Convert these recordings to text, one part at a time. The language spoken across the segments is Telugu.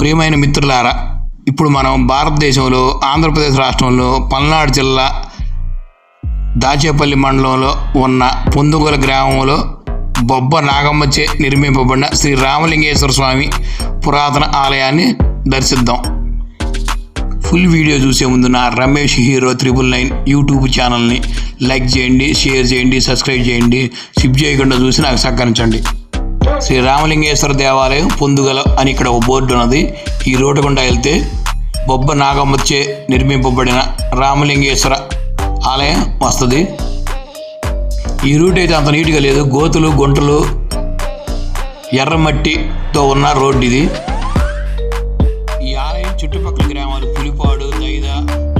ప్రియమైన మిత్రులారా ఇప్పుడు మనం భారతదేశంలో ఆంధ్రప్రదేశ్ రాష్ట్రంలో పల్నాడు జిల్లా దాచేపల్లి మండలంలో ఉన్న పొందుగల గ్రామంలో బొబ్బ నాగమ్మచే నిర్మింపబడిన శ్రీ రామలింగేశ్వర స్వామి పురాతన ఆలయాన్ని దర్శిద్దాం. ఫుల్ వీడియో చూసే ముందు నా Ramesh hero triple nine YouTube ఛానల్ని లైక్ చేయండి షేర్ చేయండి సబ్స్క్రైబ్ చేయండి షిప్ చేయకుండా చూసి నాకు సహకరించండి. శ్రీ రామలింగేశ్వర దేవాలయం పొందుగల అని ఇక్కడ ఒక బోర్డు ఉన్నది. ఈ రోడ్డు గుండా వెళ్తే బొబ్బ నాగమ్మచ్చే నిర్మింపబడిన రామలింగేశ్వర ఆలయం వస్తుంది. ఈ రూట్ అయితే అంత నీట్గా లేదు. గోతులు గుంటలు ఎర్రమట్టితో ఉన్న రోడ్డు ఇది. ఈ ఆలయం చుట్టుపక్కల గ్రామాలు పులిపాడు దైద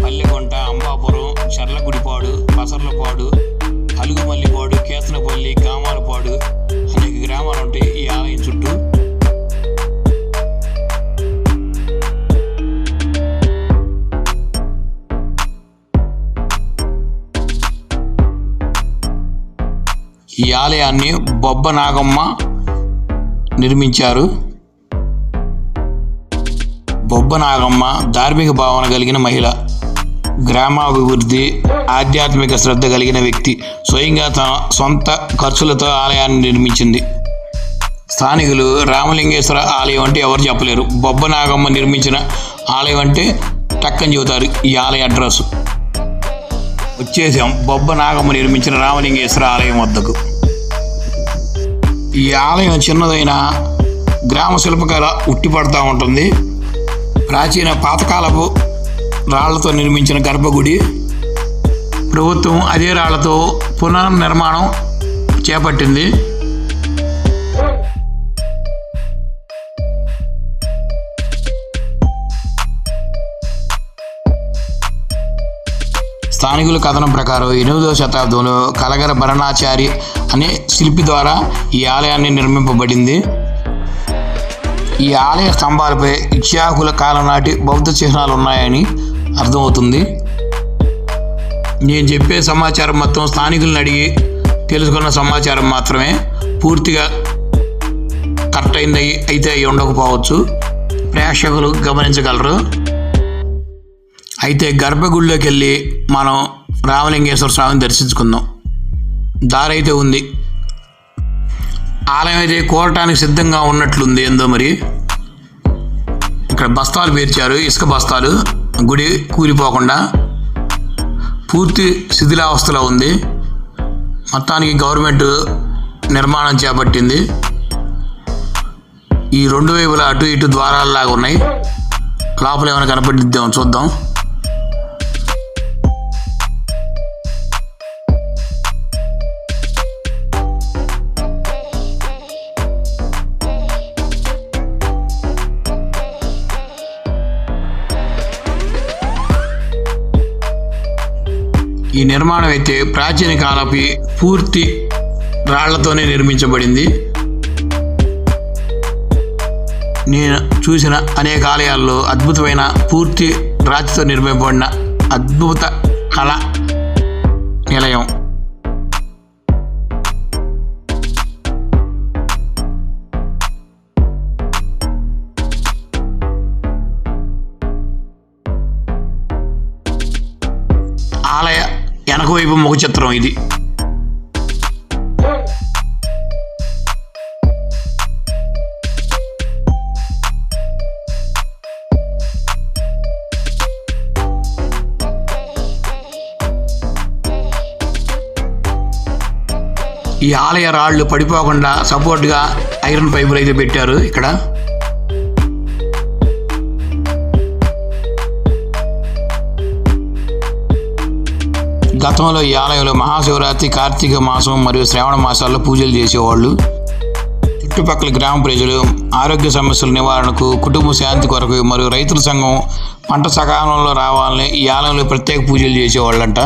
పల్లెకొంట అంబాపురం చర్లగుడిపాడు పసర్లపాడు అలుగుమల్లిపాడు కేసనపల్లి కామాలపాడు ఈ ఆలయాన్ని బొబ్బ నాగమ్మ నిర్మించారు. బొబ్బ నాగమ్మ ధార్మిక భావన కలిగిన మహిళ. గ్రామాభివృద్ధి ఆధ్యాత్మిక శ్రద్ధ కలిగిన వ్యక్తి. స్వయంగా తన సొంత ఖర్చులతో ఆలయాన్ని నిర్మించింది. స్థానికులు రామలింగేశ్వర ఆలయం అంటే ఎవరు చెప్పలేరు. బొబ్బ నాగమ్మ నిర్మించిన ఆలయం అంటే టక్కని చెబుతారు. ఈ ఆలయ అడ్రస్. వచ్చేసాం. బొబ్బ నాగమ్మ నిర్మించిన రామలింగేశ్వర ఆలయం వద్దకు. ఈ ఆలయం చిన్నదైన గ్రామ శిల్పకళ ఉట్టిపడతా ఉంటుంది. ప్రాచీన పాతకాలపు రాళ్ళతో నిర్మించిన గర్భగుడి. ప్రభుత్వం అదే రాళ్ళతో పునర్నిర్మాణం చేపట్టింది. స్థానికుల కథనం ప్రకారం ఎనిమిదవ శతాబ్దంలో కలగర భరణాచారి అనే శిల్పి ద్వారా ఈ ఆలయాన్ని నిర్మింపబడింది. ఈ ఆలయ స్తంభాలపై ఇక్ష్యాకుల కాలం నాటి బౌద్ధ చిహ్నాలు ఉన్నాయని అర్థమవుతుంది. నేను చెప్పే సమాచారం మొత్తం స్థానికులను అడిగి తెలుసుకున్న సమాచారం మాత్రమే పూర్తిగా కరెక్ట్ అయింది అయితే అయి ఉండకపోవచ్చు. ప్రేక్షకులు గమనించగలరు. అయితే గర్భగుడిలోకి వెళ్ళి మనం రామలింగేశ్వర స్వామిని దర్శించుకుందాం. దారి అయితే ఉంది. ఆలయం అయితే కోరటానికి సిద్ధంగా ఉన్నట్లుంది ఏందో మరి. ఇక్కడ బస్తాలు పేర్చారు ఇసుక బస్తాలు గుడి కూలిపోకుండా పూర్తి శిథిలావస్థలో ఉంది. మొత్తానికి గవర్నమెంట్ నిర్మాణం చేపట్టింది. ఈ రెండు వైపులా అటు ఇటు ద్వారాలలాగా ఉన్నాయి. లోపల ఏమైనా కనపడిద్దాం చూద్దాం. ఈ నిర్మాణం అయితే ప్రాచీన కాలపు పూర్తి రాళ్ళతోనే నిర్మించబడింది. నేను చూసిన అనేక ఆలయాల్లో అద్భుతమైన పూర్తి రాతితో నిర్మింపబడిన అద్భుత కళ నిలయం. ఆలయ వెనకవైపు ముఖ చిత్రం ఇది. ఈ ఆలయ రాళ్ళు పడిపోకుండా సపోర్ట్గా ఐరన్ పైపులు అయితే పెట్టారు ఇక్కడ. గతంలో ఈ ఆలయంలో మహాశివరాత్రి కార్తీక మాసం మరియు శ్రావణ మాసాల్లో పూజలు చేసేవాళ్ళు. చుట్టుపక్కల గ్రామ ప్రజలు ఆరోగ్య సమస్యల నివారణకు కుటుంబ శాంతి కొరకు మరియు రైతుల సంఘం పంట సకాలంలో రావాలని ఈ ఆలయంలో ప్రత్యేక పూజలు చేసేవాళ్ళంట.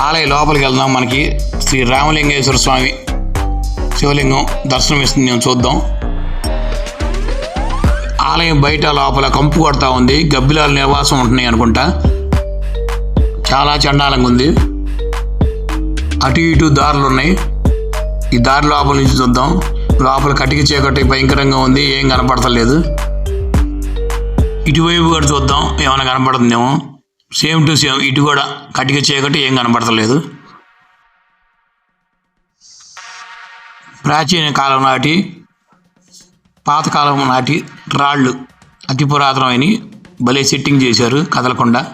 ఆలయ లోపలికి వెళ్దాం. మనకి శ్రీ రామలింగేశ్వర స్వామి శివలింగం దర్శనం ఇస్తుంది మేము చూద్దాం. ఆలయం బయట లోపల కంపు కొడతా ఉంది. గబ్బిలాల నివాసం ఉంటున్నాయి అనుకుంటా. చాలా చండాలంగా ఉంది. అటు ఇటు దారులు ఉన్నాయి. ఈ దారి లోపల నుంచి చూద్దాం. లోపల కటిక చీకటి భయంకరంగా ఉంది. ఏం కనపడతలేదు. ఇటువైపు కూడా చూద్దాం. ఏమైనా కనపడుతుందేమో. సేమ్ టు సేమ్ ఇటు కూడా కటిక చీకటి ఏం కనపడతలేదు. ప్రాచీన కాలం నాటి పాతకాలం నాటి రాళ్ళు. అతి పురాతనమైన భలే సెట్టింగ్ చేశారు కదలకుండా.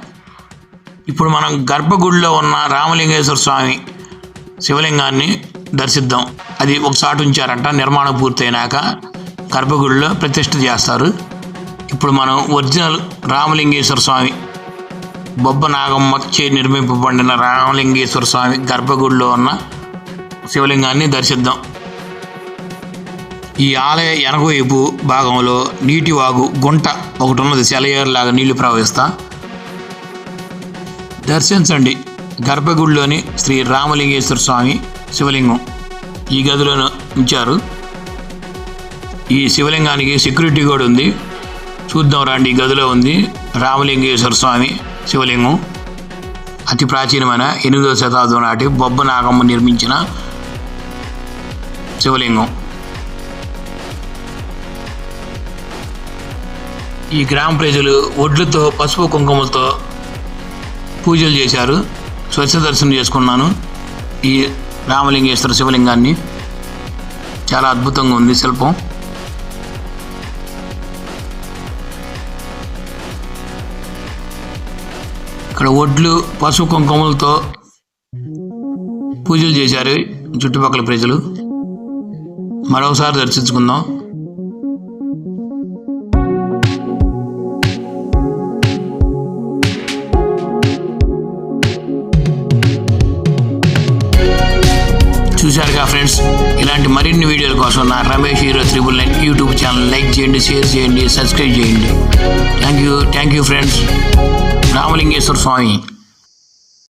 ఇప్పుడు మనం గర్భగుడిలో ఉన్న రామలింగేశ్వర స్వామి శివలింగాన్ని దర్శిద్దాం. అది ఒకసారి ఉంచారంట నిర్మాణం పూర్తయినాక గర్భగుడిలో ప్రతిష్ఠ చేస్తారు. ఇప్పుడు మనం ఒరిజినల్ రామలింగేశ్వర స్వామి బొబ్బ నాగమ్మ చే నిర్మింపబడిన రామలింగేశ్వర స్వామి గర్భగుడిలో ఉన్న శివలింగాన్ని దర్శిద్దాం. ఈ ఆలయ ఎనగవైపు భాగంలో నీటి వాగు గుంట ఒకటి ఉన్నది. సెలయేరులాగా నీళ్ళు ప్రవహిస్తా. దర్శించండి. గర్భగుడిలోని శ్రీ రామలింగేశ్వర స్వామి శివలింగం ఈ గదిలో ఉంచారు. ఈ శివలింగానికి సెక్యూరిటీ కూడా ఉంది. చూద్దాం రండి. ఈ గదిలో ఉంది రామలింగేశ్వర స్వామి శివలింగం. అతి ప్రాచీనమైన ఎనిమిదవ శతాబ్దం నాటి బొబ్బ నాగమ్మ నిర్మించిన శివలింగం. ఈ గ్రామ ప్రజలు ఒడ్లతో పసుపు కుంకుమలతో పూజలు చేశారు. స్వచ్ఛ దర్శనం చేసుకున్నాను. ఈ రామలింగేశ్వర శివలింగాన్ని. చాలా అద్భుతంగా ఉంది శిల్పం. ఇక్కడ ఒడ్లు పసుపు కుంకుమలతో పూజలు చేశారు చుట్టుపక్కల ప్రజలు. మరోసారి దర్శించుకుందాం. చూశారుగా ఫ్రెండ్స్? ఇలాంటి మరిన్ని వీడియోల కోసం నా Ramesh hero triple nine YouTube channel like చేయండి షేర్ చేయండి సబ్స్క్రైబ్ చేయండి. Thank you thank you friends Ramalingeswara Swamy.